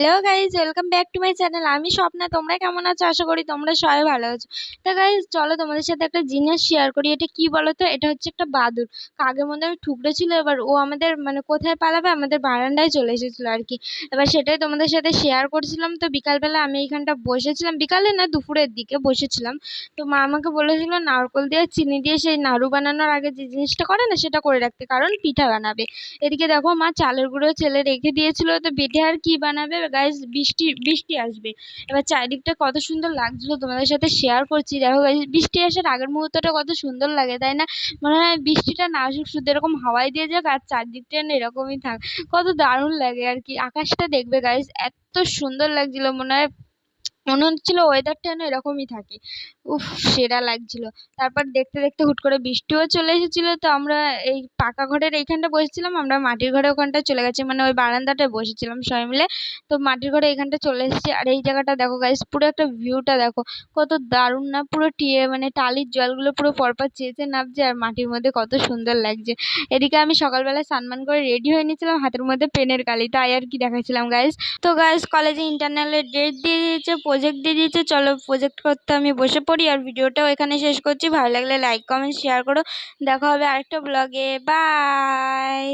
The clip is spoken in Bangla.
Hello guys welcome back to my channel আমি স্বপ্না, তোমরা কেমন আছো? আশা করি তোমরা সবাই ভালো আছো। তো গাইজ চলো তোমাদের সাথে একটা জিনিস শেয়ার করি। এটা কি বলো তো এটা হচ্ছে একটা বাদুর কাকের মধ্যে ঠুকরে ছিল, এবার ও আমাদের মানে কোথায় পালাবে? আমাদের বারান্দায় চলে এসেছিল আর কি। এবার সেটাই তোমাদের সাথে শেয়ার করছিলাম। তো বিকালবেলা আমি এইখানটা বসেছিলাম। বিকালে না, দুপুরের দিকে বসেছিলাম। তো মা আমাকে বলেছিল, নারকোল দিয়ে চিনি দিয়ে সেই নাড়ু বানানোর আগে যে জিনিসটা করে না, সেটা করে রাখতে। কারণ পিঠা বানাবে। এদিকে দেখো মা চালের গুঁড়ো ছেলে রেখে দিয়েছিল। তো পিঠে আর কি বানাবে? গাইজ বৃষ্টি বৃষ্টি আসবে। এবার চারিদিকটা কত সুন্দর লাগছিল তোমাদের সাথে শেয়ার করছি। দেখো গাইজ বৃষ্টি আসার আগের মুহূর্তটা কত সুন্দর লাগে, তাই না? মনে হয় বৃষ্টিটা না আসুক, শুধু এরকম হাওয়াই দিয়ে যাক আর চারদিকটা এরকমই থাক। কত দারুণ লাগে আর কি। আকাশটা দেখবে গাইজ এত সুন্দর লাগছিল, মনে হয় মনে হচ্ছিল ওয়েদারটা যেন এরকমই থাকে। উফ, সেরা লাগছিল। তারপর দেখতে দেখতে হুট করে বৃষ্টিও চলে এসেছিল, তো আমরা এই পাকা ঘরের এইখানটা বসেছিলাম, আমরা মাটির ঘরের ওখানটায় চলে গেছি মানে ওই বারান্দাটায় বসেছিলাম সবাই মিলে। তো মাটির ঘরে এইখানটা চলে এসেছি, আর এই জায়গাটা দেখো গাইস পুরো একটা ভিউটা দেখো, কত দারুণ না, পুরো টিয়ে মানে টালির জলগুলো পুরো পরপর চেয়েছে নামছে আর মাটির মধ্যে কত সুন্দর লাগছে। এদিকে আমি সকালবেলা সানমান করে রেডি হয়ে নিয়েছিলাম, হাতের মধ্যে পেনের কালি, তাই আর কি দেখাচ্ছিলাম গাইস তো গাইস কলেজে ইন্টারনালের ডেট দিয়ে দিয়েছে প্রজেক্ট দিয়ে দিয়েছে, চলো প্রজেক্ট করতে আমি বসে পড়ি আর ভিডিওটাও এখানে শেষ করছি। ভালো লাগলে লাইক কমেন্ট শেয়ার করো। দেখা হবে আরেকটা ব্লগে বাই